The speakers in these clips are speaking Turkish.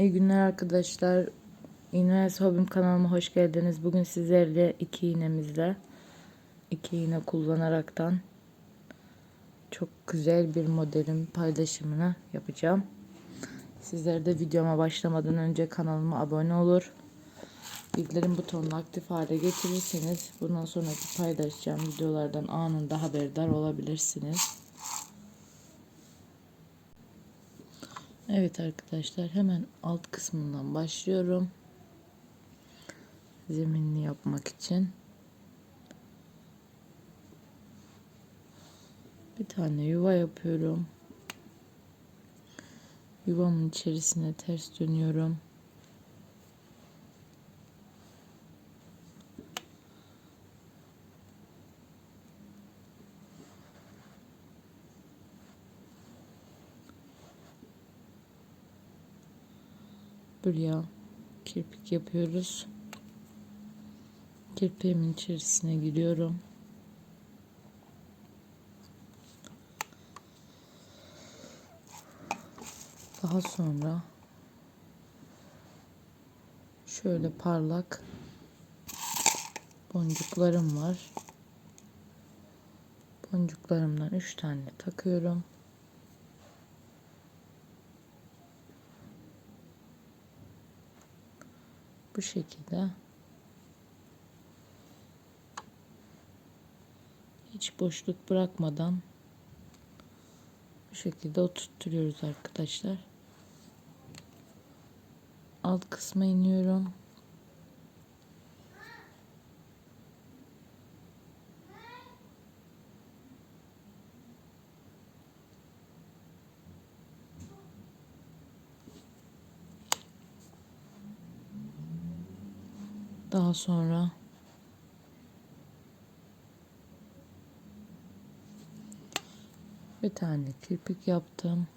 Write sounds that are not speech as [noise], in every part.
İyi günler arkadaşlar. İğne Hobim kanalıma hoş geldiniz. Bugün sizlerle iki iğnemizle iki iğne kullanaraktan çok güzel bir modelin paylaşımını yapacağım. Sizler de videoma başlamadan önce kanalıma abone olur. Bildirim butonunu aktif hale getirirseniz bundan sonraki paylaşacağım videolardan anında haberdar olabilirsiniz. Evet arkadaşlar hemen alt kısmından başlıyorum. Zeminli yapmak için. Bir tane yuva yapıyorum. Yuvamın içerisine ters dönüyorum. Buraya kirpik yapıyoruz. Kirpiğimin içerisine giriyorum. Daha sonra şöyle parlak boncuklarım var. Boncuklarımdan 3 tane takıyorum. Bu şekilde hiç boşluk bırakmadan bu şekilde oturtturuyoruz arkadaşlar. Alt kısma iniyorum. Daha sonra bir tane kirpik yaptım.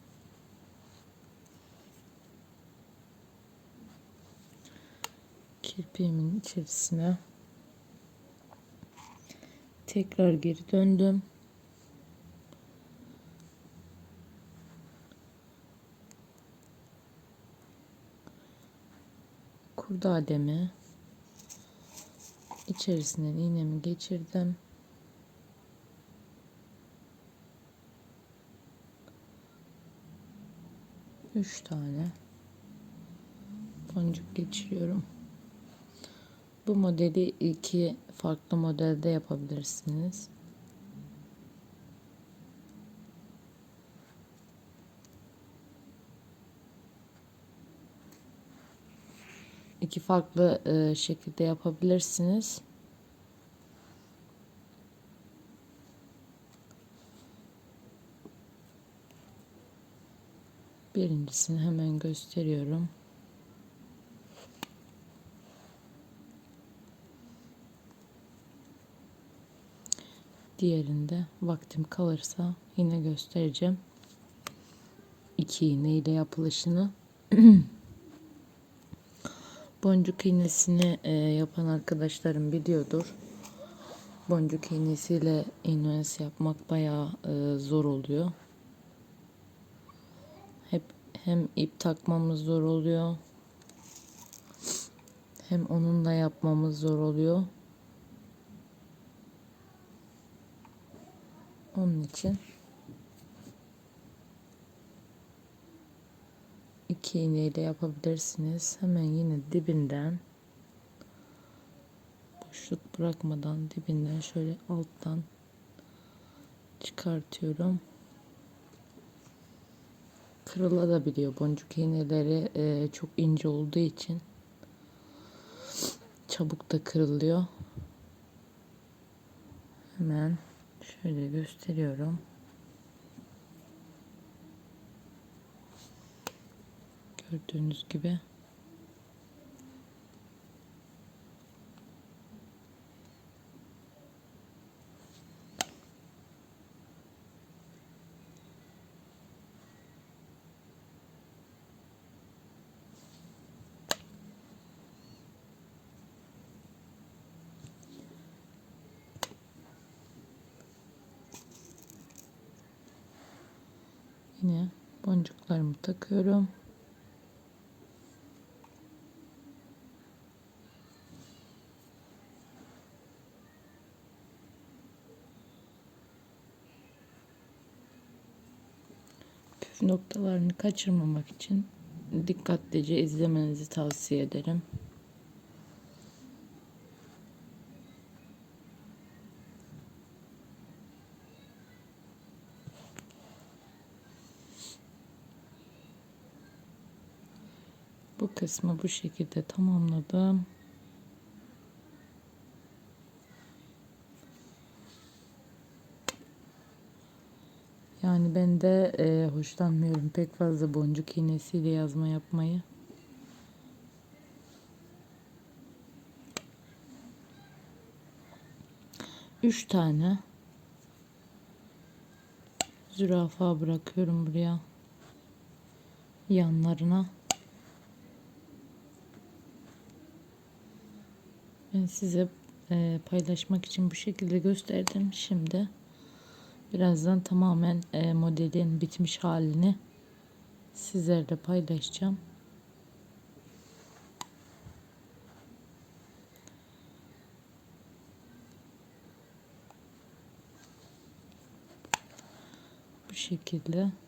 Kirpiğimin içerisine tekrar geri döndüm. Kurdademi içerisinden iğnemi geçirdim. Üç tane boncuk geçiriyorum. Bu modeli iki farklı modelde yapabilirsiniz. İki farklı e, şekilde yapabilirsiniz. Birincisini hemen gösteriyorum. Diğerinde vaktim kalırsa yine göstereceğim. İki iğne ile yapılışını. [clears throat] Boncuk iğnesini e, yapan arkadaşlarım biliyordur. Boncuk iğnesiyle iğne yapmak bayağı e, zor oluyor. Hep hem ip takmamız zor oluyor. Hem onunla yapmamız zor oluyor. Onun için iki iğne ile yapabilirsiniz. Hemen yine dibinden boşluk bırakmadan dibinden şöyle alttan çıkartıyorum. Kırılabiliyor boncuk iğneleri e, çok ince olduğu için çabuk da kırılıyor. Hemen şöyle gösteriyorum. Gördüğünüz gibi. Yine boncuklarımı takıyorum. Noktalarını kaçırmamak için dikkatlice izlemenizi tavsiye ederim. Bu kısmı bu şekilde tamamladım. Yani ben de e, hoşlanmıyorum pek fazla boncuk iğnesiyle yazma yapmayı. Üç tane zürafa bırakıyorum buraya yanlarına. Ben size e, paylaşmak için bu şekilde gösterdim. Şimdi birazdan tamamen e, modelin bitmiş halini sizlerle paylaşacağım. Bu şekilde.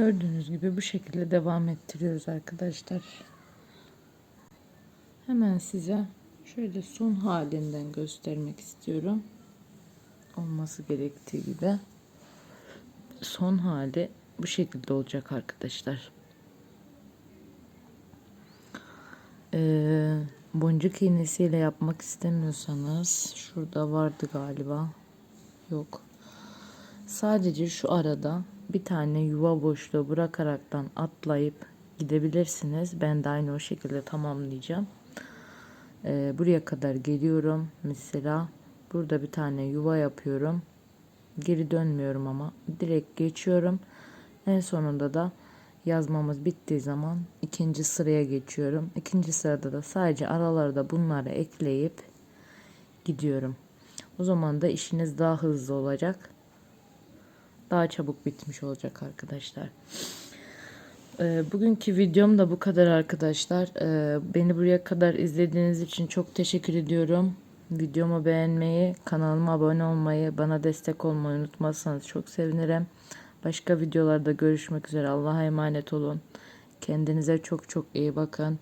Gördüğünüz gibi bu şekilde devam ettiriyoruz arkadaşlar. Hemen size şöyle son halinden göstermek istiyorum. Olması gerektiği gibi. Son hali bu şekilde olacak arkadaşlar. Ee, boncuk iğnesiyle yapmak istemiyorsanız şurada vardı galiba. Yok. Sadece şu arada bir tane yuva boşluğu bırakaraktan atlayıp gidebilirsiniz. Ben de aynı o şekilde tamamlayacağım. Ee, buraya kadar geliyorum. Mesela burada bir tane yuva yapıyorum. Geri dönmüyorum ama direkt geçiyorum. En sonunda da yazmamız bittiği zaman ikinci sıraya geçiyorum. İkinci sırada da sadece aralarda bunları ekleyip gidiyorum. O zaman da işiniz daha hızlı olacak daha çabuk bitmiş olacak arkadaşlar. Ee, bugünkü videom da bu kadar arkadaşlar. Ee, beni buraya kadar izlediğiniz için çok teşekkür ediyorum. Videomu beğenmeyi, kanalıma abone olmayı, bana destek olmayı unutmazsanız çok sevinirim. Başka videolarda görüşmek üzere. Allah'a emanet olun. Kendinize çok çok iyi bakın.